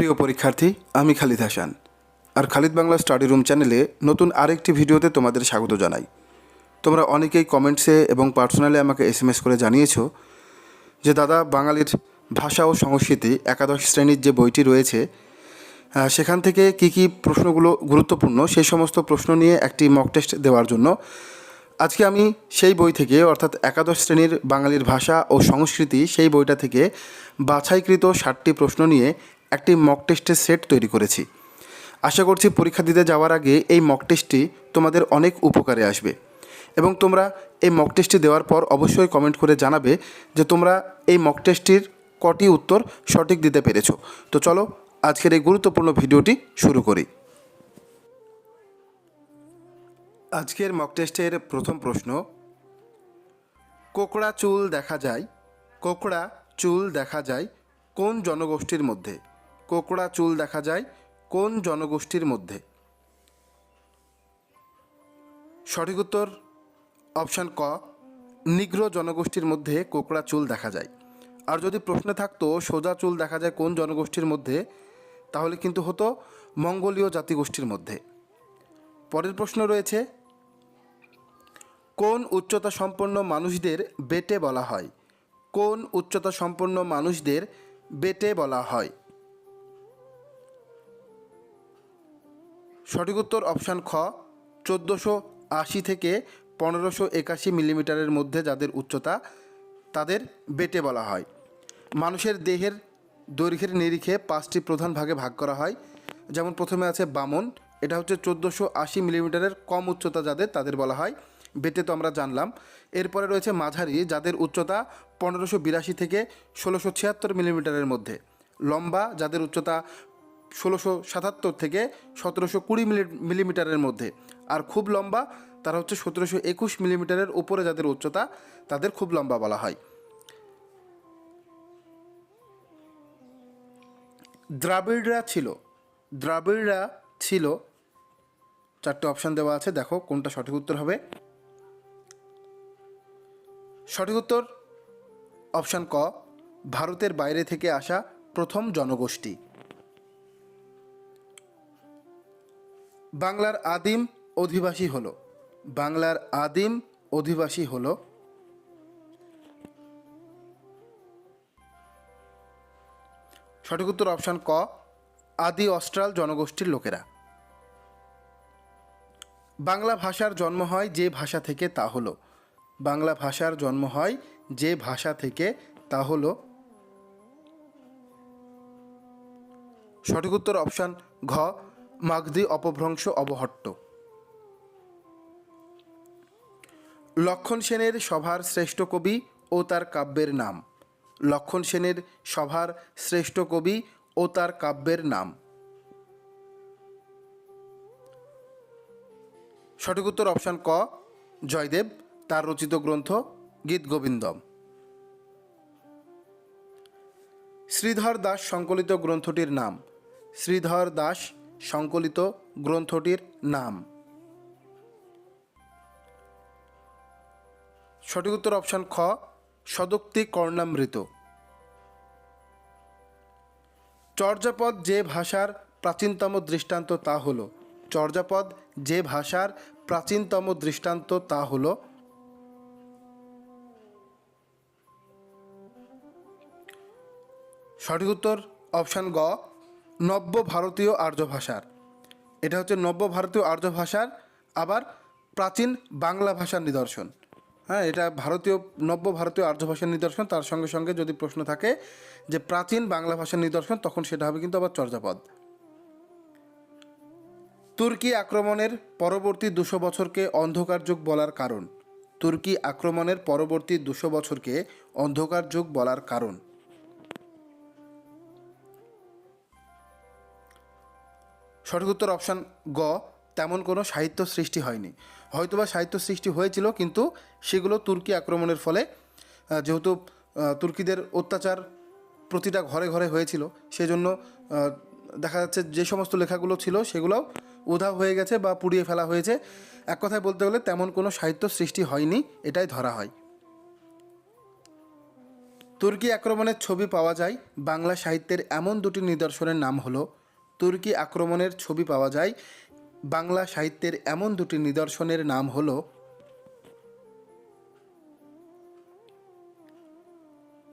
প্রিয় পরীক্ষার্থী, আমি খালিদ হাসান। আর খালিদ বাংলা স্টাডি রুম চ্যানেলে নতুন আরেকটি ভিডিওতে তোমাদের স্বাগত জানাই। তোমরা অনেকেই কমেন্টসে এবং পার্সোনালি আমাকে এস করে জানিয়েছো যে, দাদা, বাঙালির ভাষা ও সংস্কৃতি একাদশ শ্রেণির যে বইটি রয়েছে সেখান থেকে কী কী প্রশ্নগুলো গুরুত্বপূর্ণ, সেই সমস্ত প্রশ্ন নিয়ে একটি মক টেস্ট দেওয়ার জন্য আজকে আমি সেই বই থেকে, অর্থাৎ একাদশ শ্রেণির বাঙালির ভাষা ও সংস্কৃতি, সেই বইটা থেকে বাছাইকৃত ষাটটি প্রশ্ন নিয়ে একটি মক টেস্টের সেট তৈরি করেছি। আশা করছি পরীক্ষা দিতে যাওয়ার আগে এই মক টেস্টটি তোমাদের অনেক উপকারে আসবে। এবং তোমরা এই মক টেস্টটি দেওয়ার পর অবশ্যই কমেন্ট করে জানাবে যে তোমরা এই মক টেস্টটির কটি উত্তর সঠিক দিতে পেরেছ। তো চলো, আজকের এই গুরুত্বপূর্ণ ভিডিওটি শুরু করি। আজকের মক টেস্টের প্রথম প্রশ্ন, কোকড়া চুল দেখা যায়, কোকড়া চুল দেখা যায় কোন জনগোষ্ঠীর মধ্যে? কোকড়া চুল দেখা যায় কোন জনগোষ্ঠীর মধ্যে? সঠিক উত্তর, অপশান ক, নিগ্র জনগোষ্ঠীর মধ্যে কোকড়া চুল দেখা যায়। আর যদি প্রশ্নে থাকতো, সোজা চুল দেখা যায় কোন জনগোষ্ঠীর মধ্যে, তাহলে কিন্তু হতো মঙ্গোলীয় জাতিগোষ্ঠীর মধ্যে। পরের প্রশ্ন রয়েছে, কোন উচ্চতা সম্পন্ন মানুষদের বেটে বলা হয়? কোন উচ্চতা সম্পন্ন মানুষদের বেটে বলা হয়? সঠিক উত্তর অপশান খ, চোদ্দোশো আশি থেকে পনেরোশো একাশি মিলিমিটারের মধ্যে যাদের উচ্চতা তাদের বেটে বলা হয়। মানুষের দেহের দৈর্ঘ্যের নিরিখে পাঁচটি প্রধান ভাগে ভাগ করা হয়। যেমন প্রথমে আছে বামন, এটা হচ্ছে চোদ্দোশো আশি মিলিমিটারের কম উচ্চতা যাদের, তাদের বলা হয়। বেটে তো আমরা জানলাম। এরপরে রয়েছে মাঝারি, যাদের উচ্চতা পনেরোশো বিরাশি থেকে ষোলোশো ছিয়াত্তর মিলিমিটারের মধ্যে। লম্বা, যাদের উচ্চতা ষোলোশো সাতাত্তর থেকে সতেরোশো কুড়ি মিলি, মিলিমিটারের মধ্যে। আর খুব লম্বা, তারা হচ্ছে সতেরোশো একুশ মিলিমিটারের উপরে যাদের উচ্চতা, তাদের খুব লম্বা বলা হয়। দ্রাবিড়রা ছিল। দ্রাবিড়রা ছিল, চারটে অপশান দেওয়া আছে, দেখো কোনটা সঠিক উত্তর হবে। সঠিক উত্তর অপশান ক, ভারতের বাইরে থেকে আসা প্রথম জনগোষ্ঠী। বাংলার আদিম অধিবাসী হলো। বাংলার আদিম অধিবাসী হলো। সঠিক উত্তর অপশান ক, আদি অস্ট্রাল জনগোষ্ঠীর লোকেরা। বাংলা ভাষার জন্ম হয় যে ভাষা থেকে তা হলো। বাংলা ভাষার জন্ম হয় যে ভাষা থেকে তা হলো। সঠিক উত্তর অপশান ঘ মাগধি অপভ্রংশ অবহট্ট। লক্ষণ সেনের সভার শ্রেষ্ঠ কবি ও তার কাব্যের নাম। লক্ষণ সেনের সভার শ্রেষ্ঠ কবি ও তার কাব্যের নাম। সঠিক উত্তর অপশান ক, জয়দেব, তার রচিত গ্রন্থ গীত গোবিন্দম। শ্রীধর দাস সংকলিত গ্রন্থটির নাম। শ্রীধর দাস সংকলিত গ্রন্থটির নাম। সঠিক উত্তর অপশান খ, সদুক্তি কর্ণামৃত। চর্যাপদ যে ভাষার প্রাচীনতম দৃষ্টান্ত তা হলো। চর্যাপদ যে ভাষার প্রাচীনতম দৃষ্টান্ত তা হলো। সঠিক উত্তর অপশান গ নব্য ভারতীয় আর্য ভাষার। এটা হচ্ছে নব্য ভারতীয় আর্য ভাষার, আবার প্রাচীন বাংলা ভাষার নিদর্শন। হ্যাঁ এটা ভারতীয়, নব্য ভারতীয় আর্য ভাষার নিদর্শন। তার সঙ্গে সঙ্গে যদি প্রশ্ন থাকে যে প্রাচীন বাংলা ভাষার নিদর্শন, তখন সেটা হবে কিন্তু আবার চর্যাপদ। তুর্কি আক্রমণের পরবর্তী দুশো বছরকে অন্ধকার যুগ বলার কারণ। তুর্কি আক্রমণের পরবর্তী দুশো বছরকে অন্ধকার যুগ বলার কারণ। সঠিক উত্তর অপশান গ, তেমন কোনো সাহিত্য সৃষ্টি হয়নি। হয়তোবা সাহিত্য সৃষ্টি হয়েছিল, কিন্তু সেগুলো তুর্কি আক্রমণের ফলে যেহেতু তুর্কিদের অত্যাচার প্রতিটা ঘরে ঘরে হয়েছিল, সেজন্য দেখা যাচ্ছে যে সমস্ত লেখাগুলো ছিল সেগুলোও উধাও হয়ে গেছে বা পুড়িয়ে ফেলা হয়েছে। এক কথায় বলতে গেলে তেমন কোনো সাহিত্য সৃষ্টি হয়নি, এটাই ধরা হয়। তুর্কি আক্রমণের ছবি পাওয়া যায়। বাংলা সাহিত্যের এমন দুটি নিদর্শনের নাম হলো তুর্কি আক্রমণের ছবি পাওয়া যায়। বাংলা সাহিত্যের এমন দুটি নিদর্শনের নাম হল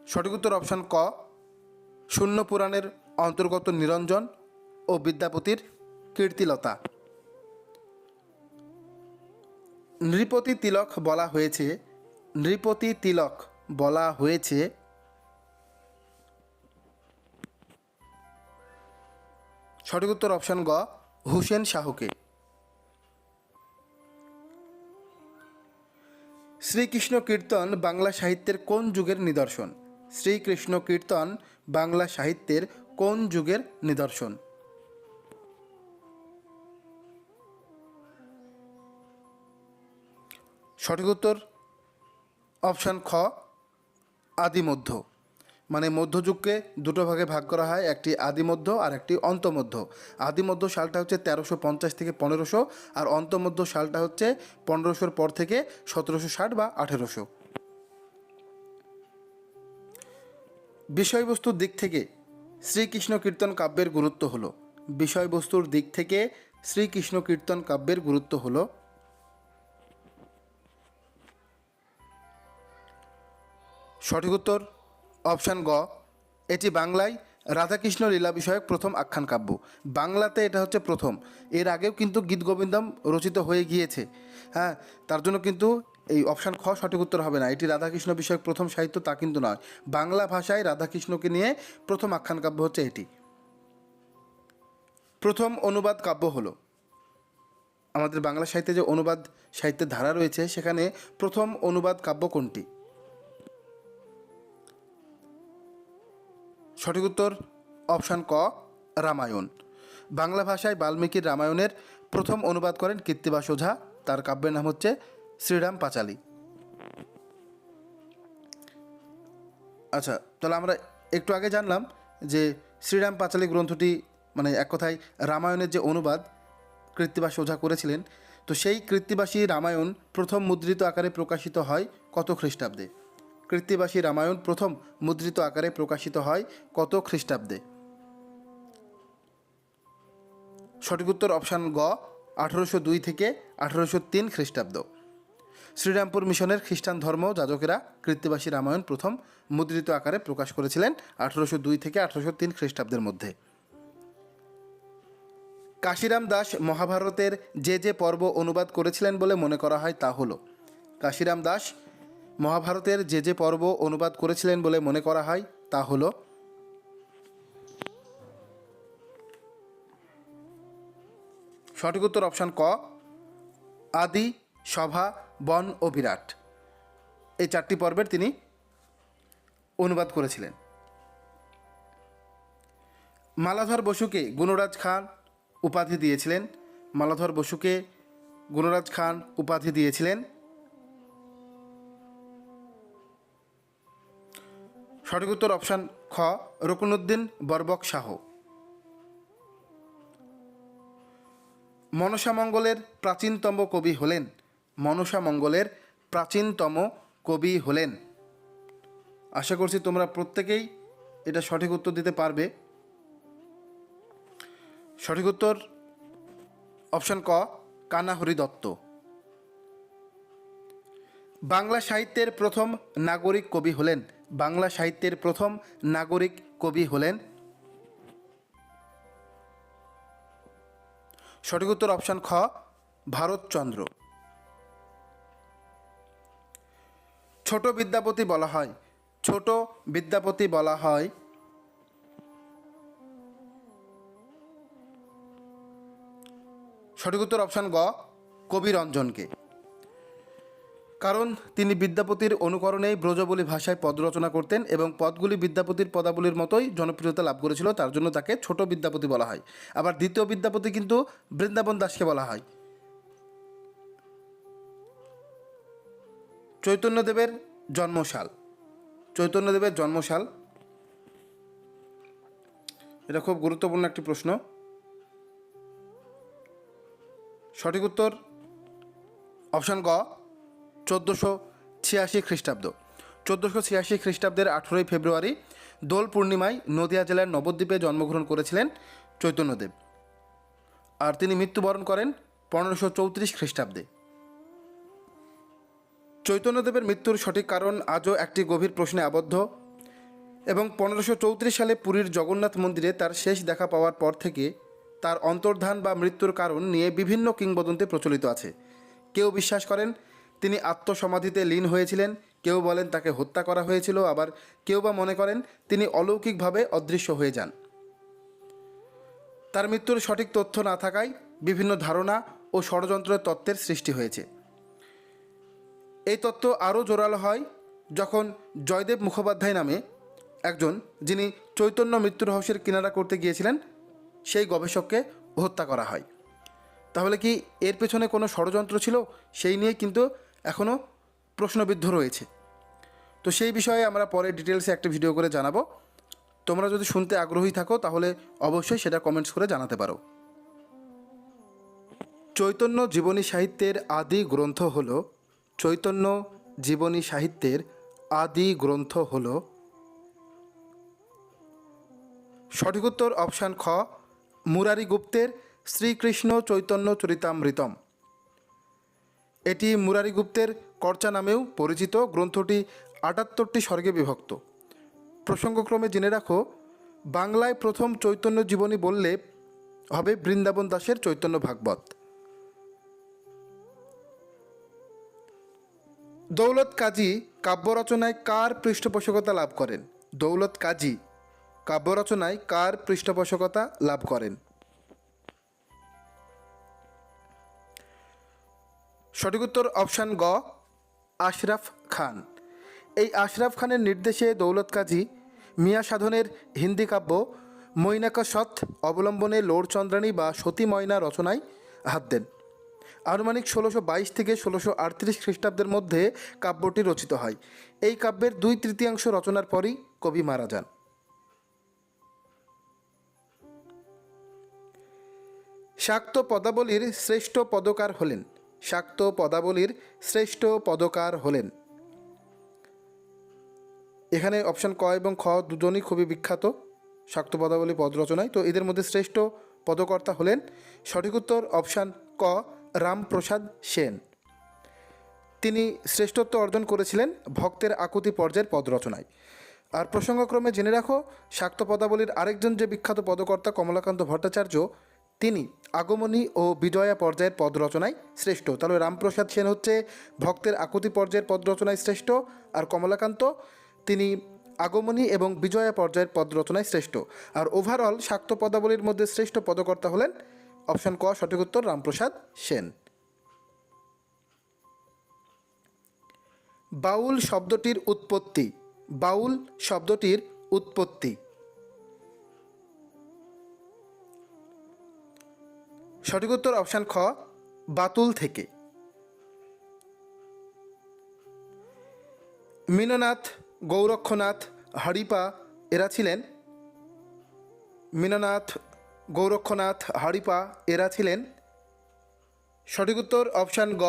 সঠিক উত্তর অপশান ক, শূন্য পুরাণের অন্তর্গত নিরঞ্জন ও বিদ্যাপতির কীর্তিলতা। নৃপতি তিলক বলা হয়েছে, নৃপতি তিলক বলা হয়েছে সঠিক উত্তর অপশান গ, হুসেন শাহকে। শ্রীকৃষ্ণ কীর্তন বাংলা সাহিত্যের কোন যুগের নিদর্শন? শ্রীকৃষ্ণ কীর্তন বাংলা সাহিত্যের কোন যুগের নিদর্শন? সঠিক উত্তর অপশান খ, আদিমধ্য। মানে মধ্যযুগকে দুটো ভাগে ভাগ করা হয়, একটি আদিমধ্য আর একটি অন্তমধ্য। আদিমধ্য সালটা হচ্ছে তেরোশো পঞ্চাশ থেকে পনেরোশো, আর অন্তমধ্য সালটা হচ্ছে পনেরোশোর পর থেকে সতেরোশো ষাট বা আঠেরোশো। বিষয়বস্তুর দিক থেকে শ্রীকৃষ্ণ কীর্তন কাব্যের গুরুত্ব হলো। বিষয়বস্তুর দিক থেকে শ্রীকৃষ্ণ কীর্তন কাব্যের গুরুত্ব হলো। সঠিক উত্তর অপশান গ, এটি বাংলায় রাধাকৃষ্ণ লীলা বিষয়ক প্রথম আখ্যান কাব্য। বাংলাতে এটা হচ্ছে প্রথম। এর আগেও কিন্তু গীত গোবিন্দম রচিত হয়ে গিয়েছে। হ্যাঁ তার জন্য কিন্তু এই অপশান খ সঠিক উত্তর হবে না। এটি রাধাকৃষ্ণ বিষয়ক প্রথম সাহিত্য তা কিন্তু নয়। বাংলা ভাষায় রাধাকৃষ্ণকে নিয়ে প্রথম আখ্যান কাব্য হচ্ছে এটি। প্রথম অনুবাদ কাব্য হলো। আমাদের বাংলা সাহিত্যে যে অনুবাদ সাহিত্যের ধারা রয়েছে, সেখানে প্রথম অনুবাদ কাব্য কোনটি? সঠিক উত্তর, অপশান ক, রামায়ণ। বাংলা ভাষায় বাল্মীকির রামায়ণের প্রথম অনুবাদ করেন কীর্তিবাস ওঝা তার কাব্যের নাম হচ্ছে শ্রীরাম পাঁচালী। আচ্ছা তাহলে আমরা একটু আগে জানলাম যে শ্রীরাম পাঁচালী গ্রন্থটি মানে এক কথায় রামায়ণের যে অনুবাদ কৃত্তিবাস ওঝা করেছিলেন, তো সেই কৃত্তিবাসী রামায়ণ প্রথম মুদ্রিত আকারে প্রকাশিত হয় কত খ্রিস্টাব্দে? কৃত্তিবাসী রামায়ণ প্রথম মুদ্রিত আকারে প্রকাশিত হয় কত খ্রিস্টাব্দে? সঠিক উত্তর অপশান গ, আঠেরোশো দুই থেকে আঠেরোশো তিন খ্রিস্টাব্দ। শ্রীরামপুর মিশনের খ্রিস্টান ধর্ম যাজকেরা কৃত্তিবাসী রামায়ণ প্রথম মুদ্রিত আকারে প্রকাশ করেছিলেন আঠেরোশো দুই থেকে আঠেরোশো তিন খ্রিস্টাব্দের মধ্যে। কাশিরাম দাস মহাভারতের যে যে পর্ব অনুবাদ করেছিলেন বলে মনে করা হয় তা হলো, কাশিরাম দাস মহাভারতের যে যে পর্ব অনুবাদ করেছিলেন বলে মনে করা হয়, তা হল সঠিক উত্তর অপশান ক, আদি, সভা, বন ও বিরাট। এই চারটি পর্বের তিনি অনুবাদ করেছিলেন। মালাধর বসুকে গুণরাজ খান উপাধি দিয়েছিলেন। মালাধর বসুকে গুণরাজ খান উপাধি দিয়েছিলেন। সঠিক উত্তর অপশান খ, রকুনুদ্দিন বরবক শাহ মনসা মঙ্গলের প্রাচীনতম কবি হলেন। মনসা মঙ্গলের প্রাচীনতম কবি হলেন। আশা করছি তোমরা প্রত্যেকেই এটা সঠিক উত্তর দিতে পারবে। সঠিক উত্তর অপশান ক, কানাহরি দত্ত। বাংলা সাহিত্যের প্রথম নাগরিক কবি হলেন বাংলা সাহিত্যের প্রথম নাগরিক কবি হলেন। সঠিক উত্তর অপশান খ, ভারতচন্দ্র। ছোট বিদ্যাপতি বলা হয়, ছোট বিদ্যাপতি বলা হয়। সঠিক উত্তর অপশান গ কবি রঞ্জনকে কারণ তিনি বিদ্যাপতির অনুকরণেই ব্রজবলী ভাষায় পদ রচনা করতেন এবং পদগুলি বিদ্যাপতির পদাবলীর মতোই জনপ্রিয়তা লাভ করেছিল, তার জন্য তাকে ছোট বিদ্যাপতি বলা হয়। আবার দ্বিতীয় বিদ্যাপতি কিন্তু বৃন্দাবন দাসকে বলা হয়। চৈতন্যদেবের জন্মসাল চৈতন্যদেবের জন্মসাল এটা খুব গুরুত্বপূর্ণ একটি প্রশ্ন। সঠিক উত্তর অপশান গ। চোদ্দোশো ছিয়াশি খ্রিস্টাব্দ। চোদ্দোশো ছিয়াশি খ্রিস্টাব্দের আঠেরোই ফেব্রুয়ারি দোল পূর্ণিমায় নদিয়া জেলার নবদ্বীপে জন্মগ্রহণ করেছিলেন চৈতন্যদেব আর তিনি মৃত্যুবরণ করেন পনেরোশো চৌত্রিশ খ্রিস্টাব্দে। চৈতন্যদেবের মৃত্যুর সঠিক কারণ আজও একটি গভীর প্রশ্নে আবদ্ধ এবং পনেরোশো চৌত্রিশ সালে পুরীর জগন্নাথ মন্দিরে তার শেষ দেখা পাওয়ার পর থেকে তার অন্তর্ধান বা মৃত্যুর কারণ নিয়ে বিভিন্ন কিংবদন্তি প্রচলিত আছে। কেউ বিশ্বাস করেন তিনি আত্মসমাধিতে লীন হয়েছিলেন। কেউ বলেন তাকে হত্যা করা হয়েছিল, আবার কেউ বা মনে করেন তিনি অলৌকিকভাবে অদৃশ্য হয়ে যান। তার মৃত্যুর সঠিক তথ্য না থাকায় বিভিন্ন ধারণা ও ষড়যন্ত্রের তত্ত্বের সৃষ্টি হয়েছে। এই তত্ত্ব আরও জোরালো হয় যখন জয়দেব মুখোপাধ্যায় নামে একজন যিনি চৈতন্য মৃত্যু রহস্যের কিনারা করতে গিয়েছিলেন, সেই গবেষককে হত্যা করা হয়। তাহলে কি এর পেছনে কোনো ষড়যন্ত্র ছিল? সেই নিয়ে কিন্তু এখনও প্রশ্নবিদ্ধ রয়েছে। তো সেই বিষয়ে আমরা পরে ডিটেলসে একটা ভিডিও করে জানাব। তোমরা যদি শুনতে আগ্রহী থাকো, তাহলে অবশ্যই সেটা কমেন্টস করে জানাতে পারো। চৈতন্য জীবনী সাহিত্যের আদি গ্রন্থ হল, চৈতন্য জীবনী সাহিত্যের আদি গ্রন্থ হল, সঠিক উত্তর অপশান খ মুরারি গুপ্তের শ্রীকৃষ্ণ চৈতন্য চরিতামৃতম। এটি মুরারি গুপ্তের কর্চা নামেও পরিচিত, গ্রন্থটি আটাত্তরটি স্বর্গে বিভক্ত। প্রসঙ্গক্রমে জেনে রাখো, বাংলায় প্রথম চৈতন্য জীবনী বললে হবে বৃন্দাবন দাসের চৈতন্য ভাগবত। দৌলত কাজী কাব্য রচনায় কার পৃষ্ঠপোষকতা লাভ করেন? দৌলত কাজী কাব্য রচনায় কার পৃষ্ঠপোষকতা লাভ করেন? সঠিক উত্তর অপশান গ, আশরাফ খান। এই আশরাফ খানের নির্দেশে দৌলত কাজী মিয়া সাধনের হিন্দি কাব্য মৈনাকা সৎ অবলম্বনে লোরচন্দ্রাণী বা সতী ময়না রচনায় হাত দেন। আনুমানিক ষোলোশো বাইশ থেকে ষোলোশো আটত্রিশ খ্রিস্টাব্দের মধ্যে কাব্যটি রচিত হয়। এই কাব্যের দুই তৃতীয়াংশ রচনার পরই কবি মারা যান। শাক্ত পদাবলীর শ্রেষ্ঠ পদকার হলেন শাক্ত পদাবলীর শ্রেষ্ঠ পদকার হলেন। এখানে অপশান ক এবং খ দুজনই খুবই বিখ্যাত শাক্ত পদাবলী পদ রচনায়। তো এদের মধ্যে শ্রেষ্ঠ পদকর্তা হলেন সঠিক উত্তর অপশান ক রামপ্রসাদ সেন। তিনি শ্রেষ্ঠত্ব অর্জন করেছিলেন ভক্তের আকুতি পর্যায়ের পদ রচনায়। আর প্রসঙ্গক্রমে জেনে রাখো, শাক্ত পদাবলীর আরেকজন যে বিখ্যাত পদকর্তা কমলাকান্ত ভট্টাচার্য তিনি আগমনী ও বিজয়া পর্যায়ের পদ রচনায় শ্রেষ্ঠ। তাহলে রামপ্রসাদ সেন হচ্ছে ভক্তের আকুতি পর্যায়ের পদ রচনায় শ্রেষ্ঠ আর কমলাকান্ত, তিনি আগমনী এবং বিজয়া পর্যায়ের পদ রচনায় শ্রেষ্ঠ। আর ওভারঅল শাক্ত পদাবলীর মধ্যে শ্রেষ্ঠ পদকর্তা হলেন অপশন ক সঠিক উত্তর রামপ্রসাদ সেন। বাউল শব্দটির উৎপত্তি, বাউল শব্দটির উৎপত্তি। সঠিক উত্তর অপশান খ, বাতুল থেকে। মীননাথ গৌরক্ষনাথ, হরিপা, এরা ছিলেন? মীননাথ গৌরক্ষনাথ হাড়িপা এরা ছিলেন? সঠিক উত্তর অপশান গ,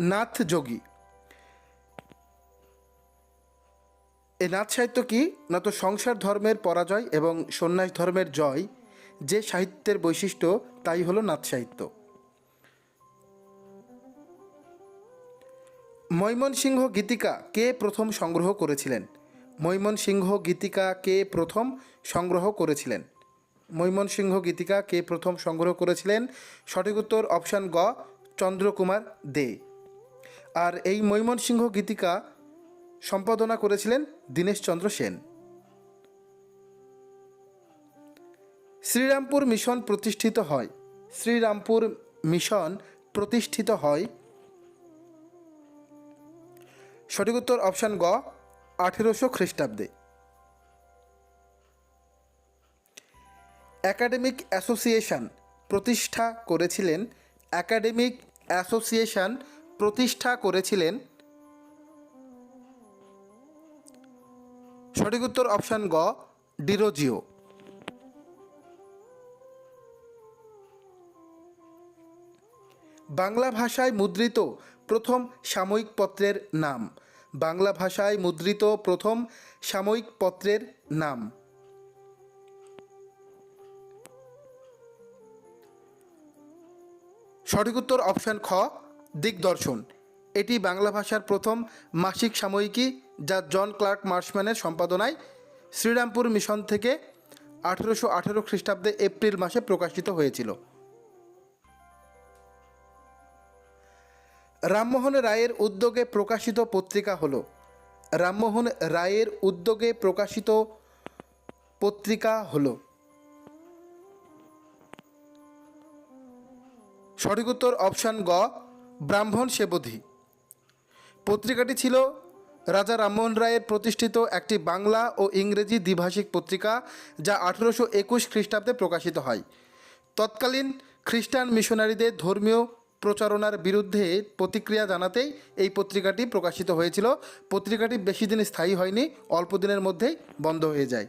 নাথ যোগী। এই নাথ সাহিত্য কি? না তো সংসার ধর্মের পরাজয় এবং সন্ন্যাস ধর্মের জয় যে সাহিত্যের বৈশিষ্ট্য, তাই হলো নাথ সাহিত্য। মৈমনসিংহ গীতিকা কে প্রথম সংগ্রহ করেছিলেন? মৈমনসিংহ গীতিকা কে প্রথম সংগ্রহ করেছিলেন? মৈমনসিংহ গীতিকা কে প্রথম সংগ্রহ করেছিলেন? সঠিক উত্তর অপশান গ, চন্দ্রকুমার দে। আর এই মৈমনসিংহ গীতিকা সম্পাদনা করেছিলেন দীনেশচন্দ্র সেন। শ্রীরামপুর মিশন প্রতিষ্ঠিত হয়। শ্রীরামপুর মিশন প্রতিষ্ঠিত হয়। সঠিক উত্তর অপশান গ, আঠেরোশো খ্রিস্টাব্দে। একাডেমিক অ্যাসোসিয়েশন প্রতিষ্ঠা করেছিলেন। একাডেমিক অ্যাসোসিয়েশন প্রতিষ্ঠা করেছিলেন। সঠিক উত্তর অপশান গ, ডিরোজিও। বাংলা ভাষায় মুদ্রিত প্রথম সাময়িক পত্রের নাম। বাংলা ভাষায় মুদ্রিত প্রথম সাময়িক পত্রের নাম। সঠিক উত্তর অপশান খ, দিগদর্শন। এটি বাংলা ভাষার প্রথম মাসিক সাময়িকী যা জন ক্লার্ক মার্শম্যানের সম্পাদনায় শ্রীরামপুর মিশন থেকে আঠেরোশো আঠেরো খ্রিস্টাব্দে এপ্রিল মাসে প্রকাশিত হয়েছিল। রামমোহন রায়ের উদ্যোগে প্রকাশিত পত্রিকা হল রামমোহন রায়ের উদ্যোগে প্রকাশিত পত্রিকা হল। সঠিক উত্তর অপশান গ, ব্রাহ্মণ সেবধি পত্রিকাটি ছিল রাজা রামমোহন রায়ের প্রতিষ্ঠিত একটি বাংলা ও ইংরেজি দ্বিভাষিক পত্রিকা যা আঠেরোশো একুশ খ্রিস্টাব্দে প্রকাশিত হয়। তৎকালীন খ্রিস্টান মিশনারিদের ধর্মীয় প্রচারণার বিরুদ্ধে প্রতিক্রিয়া জানাতেই এই পত্রিকাটি প্রকাশিত হয়েছিল। পত্রিকাটি বেশি দিন স্থায়ী হয়নি, অল্প দিনের মধ্যেই বন্ধ হয়ে যায়।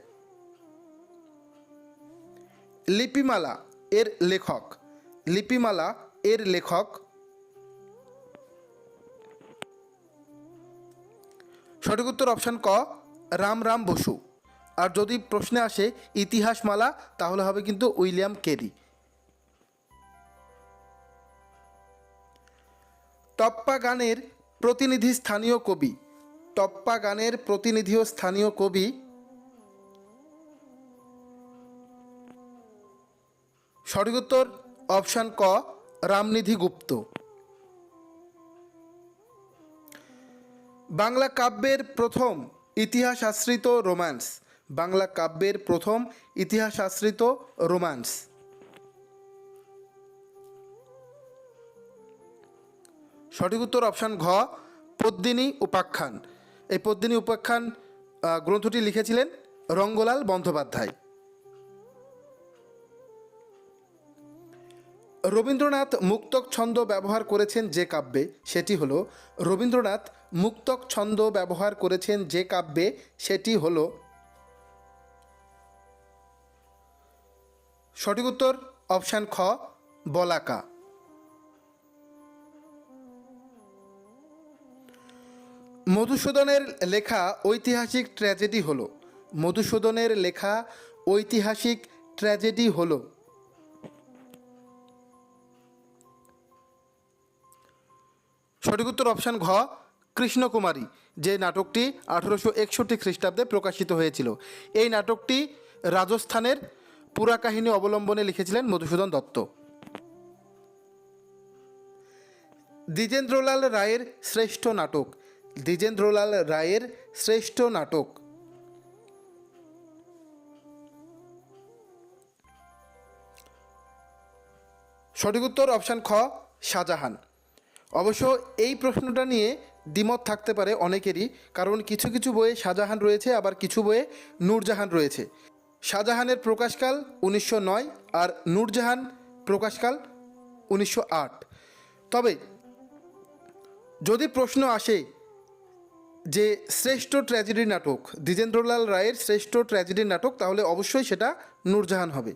লিপিমালা এর লেখক। লিপিমালা এর লেখক সঠিক উত্তর অপশান ক, রাম রাম বসু। আর যদি প্রশ্নে আসে ইতিহাসমালা, তাহলে হবে কিন্তু উইলিয়াম কেরি। টপ্পা গানের প্রতিনিধি স্থানীয় কবি। টপ্পা গানের প্রতিনিধি ও স্থানীয় কবি। সঠিক উত্তর অপশান ক, রামনিধি গুপ্ত। বাংলা কাব্যের প্রথম ইতিহাস আশ্রিত রোম্যান্স। বাংলা কাব্যের প্রথম ইতিহাস আশ্রিত রোম্যান্স। সঠিক উত্তর অপশান ঘ, পদ্মিনী উপাখ্যান। এই পদ্মিনী উপাখ্যান গ্রন্থটি লিখেছিলেন রঙ্গলাল বন্দ্যোপাধ্যায়। রবীন্দ্রনাথ মুক্তক ছন্দ ব্যবহার করেছেন যে কাব্যে, সেটি হলো, রবীন্দ্রনাথ মুক্তক ছন্দ ব্যবহার করেছেন যে কাব্যে, সেটি হলো, সঠিক উত্তর অপশান খ, বলাকা। মধুসূদনের লেখা ঐতিহাসিক ট্র্যাজেডি হলো। মধুসূদনের লেখা ঐতিহাসিক ট্র্যাজেডি হলো। সঠিক উত্তর অপশান ঘ, কৃষ্ণকুমারী, যে নাটকটি আঠেরোশো একষট্টি খ্রিস্টাব্দে প্রকাশিত হয়েছিল। এই নাটকটি রাজস্থানের পুরা কাহিনী অবলম্বনে লিখেছিলেন মধুসূদন দত্ত। দ্বিজেন্দ্রলাল রায়ের শ্রেষ্ঠ নাটক দ্বিজেন্দ্রলাল রায়ের শ্রেষ্ঠ নাটক। সঠিক উত্তর অপশান খ, শাহজাহান। অবশ্য এই প্রশ্নটা নিয়ে দ্বিমত থাকতে পারে অনেকেরই, কারণ কিছু কিছু বইয়ে শাহজাহান রয়েছে, আবার কিছু বইয়ে নূরজাহান রয়েছে। শাহজাহানের প্রকাশকাল উনিশশো নয় আর নূরজাহান প্রকাশকাল উনিশশো আট। তবে যদি প্রশ্ন আসে যে শ্রেষ্ঠ ট্র্যাজেডি নাটক, দ্বিজেন্দ্রলাল রায়ের শ্রেষ্ঠ ট্র্যাজেডি নাটক, তাহলে অবশ্যই সেটা নূরজাহান হবে।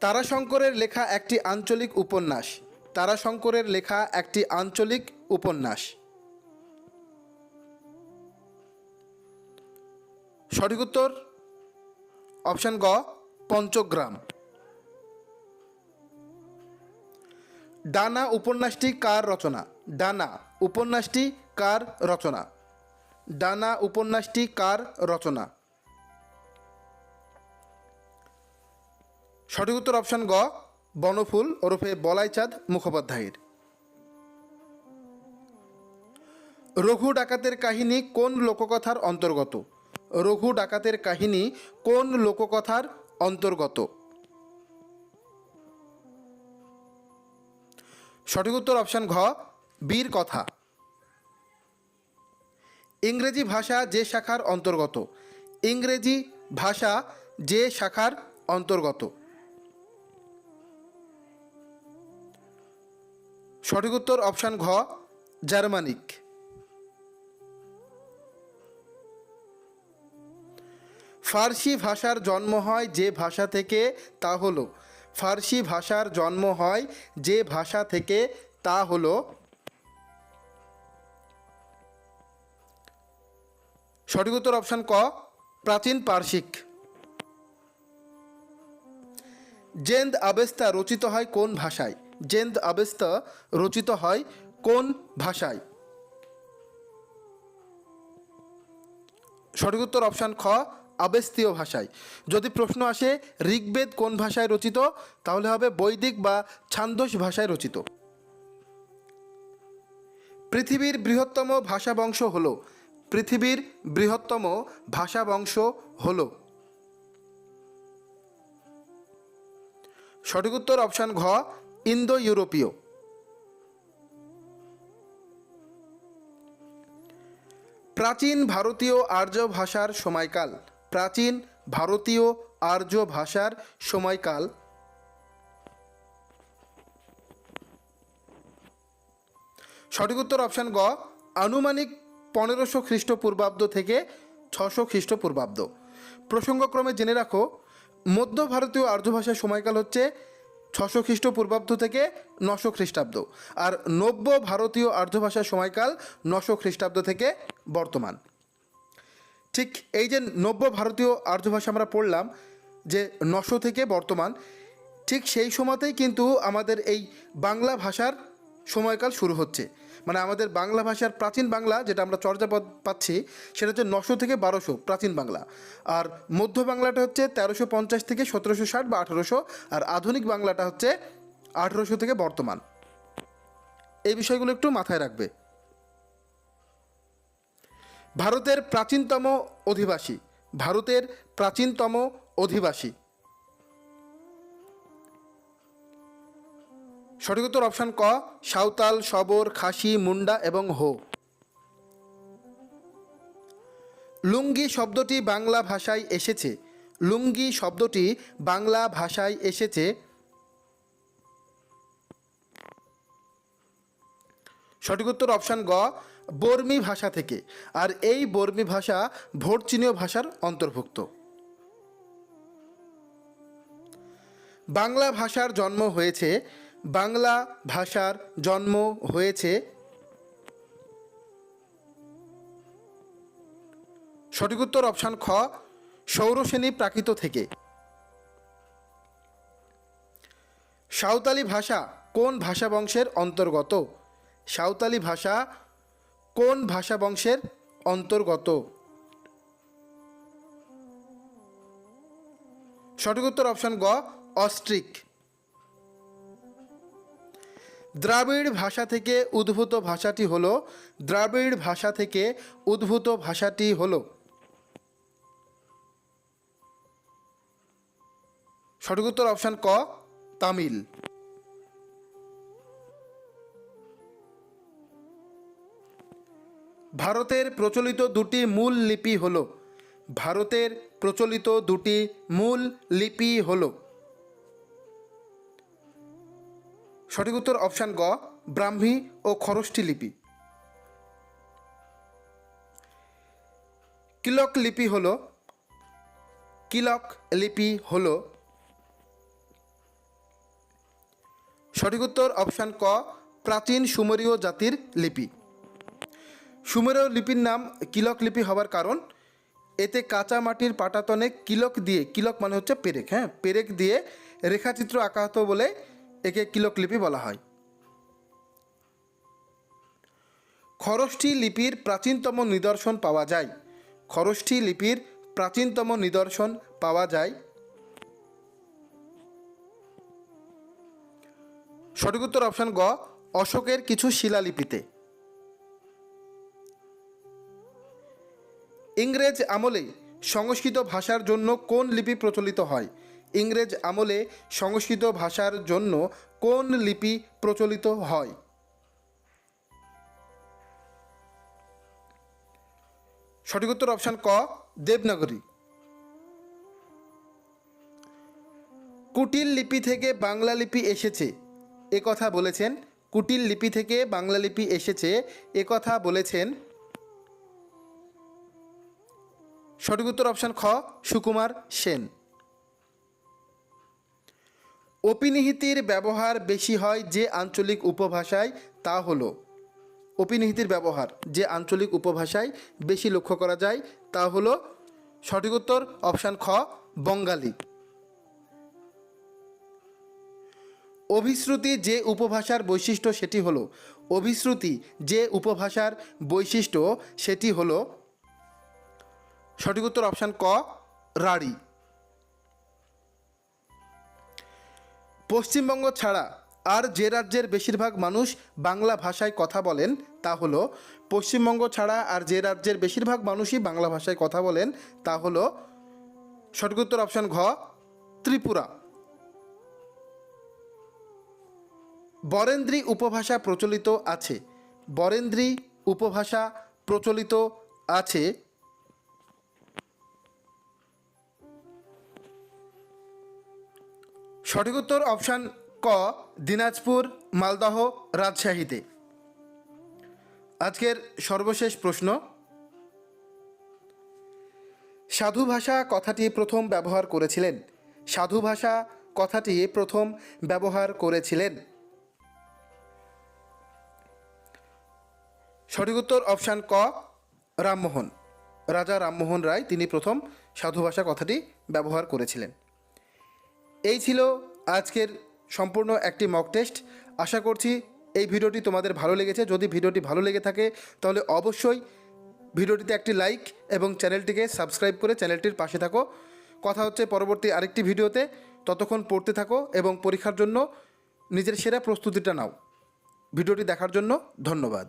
তারাশঙ্করের লেখা একটি আঞ্চলিক উপন্যাস, তারাশঙ্করের লেখা একটি আঞ্চলিক উপন্যাস। সঠিক উত্তর? অপশান গ, পঞ্চগ্রাম। ডানা উপন্যাসটি কার রচনা? ডানা, উপন্যাসটি কার রচনা? ডানা, উপন্যাসটি কার রচনা? সঠিক উত্তর অপশান গ, বনফুল ওরফে বলাইচাঁদ মুখোপাধ্যায়ের। রঘু ডাকাতের কাহিনী কোন লোককথার অন্তর্গত? রঘু ডাকাতের কাহিনী কোন লোককথার অন্তর্গত? সঠিক উত্তর অপশান ঘ বীর কথা। ইংরেজি ভাষা যে শাখার অন্তর্গত। ইংরেজি ভাষা যে শাখার অন্তর্গত। সঠিক উত্তর অপশান ঘ, জার্মানিক। ফার্সি ভাষার জন্ম হয় যে ভাষা থেকে তা হলো। ফার্সি ভাষার জন্ম হয় যে ভাষা থেকে তা হলো সঠিক উত্তর অপশান ক, প্রাচীন পার্শ্বিক। জেন্দ আবেস্তা রচিত হয় কোন ভাষায়? জেন্দ আবেস্তা রচিত হয় কোন ভাষায়? সঠিক উত্তর অপশান খ, আবেস্তীয় ভাষায়। যদি প্রশ্ন আসে, ঋগ্বেদ কোন ভাষায় রচিত? তাহলে হবে বৈদিক বা ছান্দোস ভাষায় রচিত। পৃথিবীর বৃহত্তম ভাষা বংশ হল পৃথিবীর বৃহত্তম ভাষা বংশ হল। সঠিক উত্তর অপশান ঘ ইন্দো ইউরোপীয় প্রাচীন ভারতীয় আর্য ভাষার সময়কাল। প্রাচীন ভারতীয় আর্য ভাষার সময়কাল। সঠিক উত্তর অপশান গ আনুমানিক পনেরোশো খ্রিস্টপূর্বাব্দ থেকে ছশো খ্রিস্টপূর্বাব্দ। প্রসঙ্গক্রমে জেনে রাখো, মধ্য ভারতীয় আর্য ভাষার সময়কাল হচ্ছে ছশো খ্রিস্টপূর্বাব্দ থেকে নশো খ্রিস্টাব্দ আর নব্য ভারতীয় আর্য ভাষার সময়কাল নশো খ্রিস্টাব্দ থেকে বর্তমান। ঠিক এই যে নব্য ভারতীয় আর্য ভাষা আমরা পড়লাম যে নশো থেকে বর্তমান, ঠিক সেই সময়তেই কিন্তু আমাদের এই বাংলা ভাষার সময়কাল শুরু হচ্ছে। মানে আমাদের বাংলা ভাষার প্রাচীন বাংলা যেটা আমরা চর্যা পদ পাচ্ছি, সেটা হচ্ছে নশো থেকে বারোশো প্রাচীন বাংলা। আর মধ্য বাংলাটা হচ্ছে তেরোশো পঞ্চাশ থেকে সতেরোশো ষাট বা আঠেরোশো, আর আধুনিক বাংলাটা হচ্ছে আঠেরোশো থেকে বর্তমান। এই বিষয়গুলো একটু মাথায় রাখবে। ভারতের প্রাচীনতম অধিবাসী। ভারতের প্রাচীনতম অধিবাসী। সঠিক উত্তর অপশান ক, সাঁওতাল, সবর, খাসি, মুন্ডা এবং হো। লুঙ্গি শব্দটি বাংলা ভাষায় এসেছে। লুঙ্গি শব্দটি বাংলা ভাষায় এসেছে। সঠিক উত্তর অপশান গ, বর্মী ভাষা থেকে। আর এই বর্মী ভাষা ভোটচীনীয় ভাষার অন্তর্ভুক্ত। বাংলা ভাষার জন্ম হয়েছে বাংলা ভাষার জন্ম হয়েছে সঠিক উত্তর অপশান খ সৌরসেনী প্রাকৃত থেকে। সাঁওতালি ভাষা কোন ভাষা বংশের অন্তর্গত? সাঁওতালি ভাষা কোন ভাষা বংশের অন্তর্গত? সঠিক উত্তর অপশান গ, অস্ট্রিক। দ্রাবিড় ভাষা থেকে উদ্ভূত ভাষাটি হলো, দ্রাবিড় ভাষা থেকে উদ্ভূত ভাষাটি হলো। সঠিক উত্তর অপশান ক, তামিল। ভারতের প্রচলিত দুটি মূল লিপি হলো, ভারতের প্রচলিত দুটি মূল লিপি হলো। সঠিক উত্তর অপশান গ, ব্রাহ্মী ও খরষ্টি লিপি। কিলক লিপি হল, কিলক লিপি হল, সঠিক উত্তর অপশান ক, প্রাচীন সুমেরীয় জাতির লিপি। সুমেরীয় লিপির নাম কিলক লিপি হবার কারণ, এতে কাঁচা মাটির পাটাতনে কিলক দিয়ে, কিলক মানে হচ্ছে পেরেক হ্যাঁ? পেরেক দিয়ে রেখাচিত্র আঁকা হতো বলে একে কিলক লিপি বলা হয়। খরষ্ঠী লিপির প্রাচীনতম নিদর্শন পাওয়া যায়। খরষ্ঠী লিপির প্রাচীনতম নিদর্শন পাওয়া যায়। সঠিক উত্তর অপশান গ, অশোকের কিছু শিলালিপিতে। ইংরেজ আমলে সংস্কৃত ভাষার জন্য কোন লিপি প্রচলিত হয়? ইংরেজ আমলে সংস্কৃত ভাষার জন্য কোন লিপি প্রচলিত হয়? সঠিক উত্তর অপশান ক, দেবনাগরী। কুটিল লিপি থেকে বাংলা লিপি এসেছে, এ কথা বলেছেন। কুটিল লিপি থেকে বাংলা লিপি এসেছে, এ কথা বলেছেন। সঠিক উত্তর অপশান খ, সুকুমার সেন। অপিনিহিতির ব্যবহার বেশি হয় যে আঞ্চলিক উপভাষায়, তা হলো। অপিনিহিতির ব্যবহার যে আঞ্চলিক উপভাষায় বেশি লক্ষ্য করা যায়, তা হলো সঠিক উত্তর অপশান খ, বঙ্গালী। অভিশ্রুতি যে উপভাষার বৈশিষ্ট্য সেটি হলো, অভিশ্রুতি যে উপভাষার বৈশিষ্ট্য সেটি হলো সঠিক উত্তর অপশান ক, রাঢ়ী। পশ্চিমবঙ্গ ছাড়া আর যে রাজ্যের বেশিরভাগ মানুষ বাংলা ভাষায় কথা বলেন, তা হলো, পশ্চিমবঙ্গ ছাড়া আর যে রাজ্যের বেশিরভাগ মানুষই বাংলা ভাষায় কথা বলেন, তা হলো সঠিক উত্তর অপশান ঘ, ত্রিপুরা। বরেন্দ্রী উপভাষা প্রচলিত আছে। বরেন্দ্রী উপভাষা প্রচলিত আছে। সঠিক উত্তর অপশান ক, দিনাজপুর, মালদহ রাজশাহীতে। আজকের সর্বশেষ প্রশ্ন। সাধু ভাষা কথাটি প্রথম ব্যবহার করেছিলেন। সাধু ভাষা কথাটি প্রথম ব্যবহার করেছিলেন। সঠিক উত্তর অপশান ক, রামমোহন। রাজা রামমোহন রায়, তিনি প্রথম সাধু ভাষা কথাটি ব্যবহার করেছিলেন। এই ছিল আজকের সম্পূর্ণ একটি মক টেস্ট আশা করছি এই ভিডিওটি তোমাদের ভালো লেগেছে। যদি ভিডিওটি ভালো লেগে থাকে, তাহলে অবশ্যই ভিডিওটিতে একটি লাইক এবং চ্যানেলটিকে সাবস্ক্রাইব করে চ্যানেলটির পাশে থাকো। কথা হচ্ছে পরবর্তী আরেকটি ভিডিওতে। ততক্ষণ পড়তে থাকো এবং পরীক্ষার জন্য নিজের সেরা প্রস্তুতিটা নাও। ভিডিওটি দেখার জন্য ধন্যবাদ।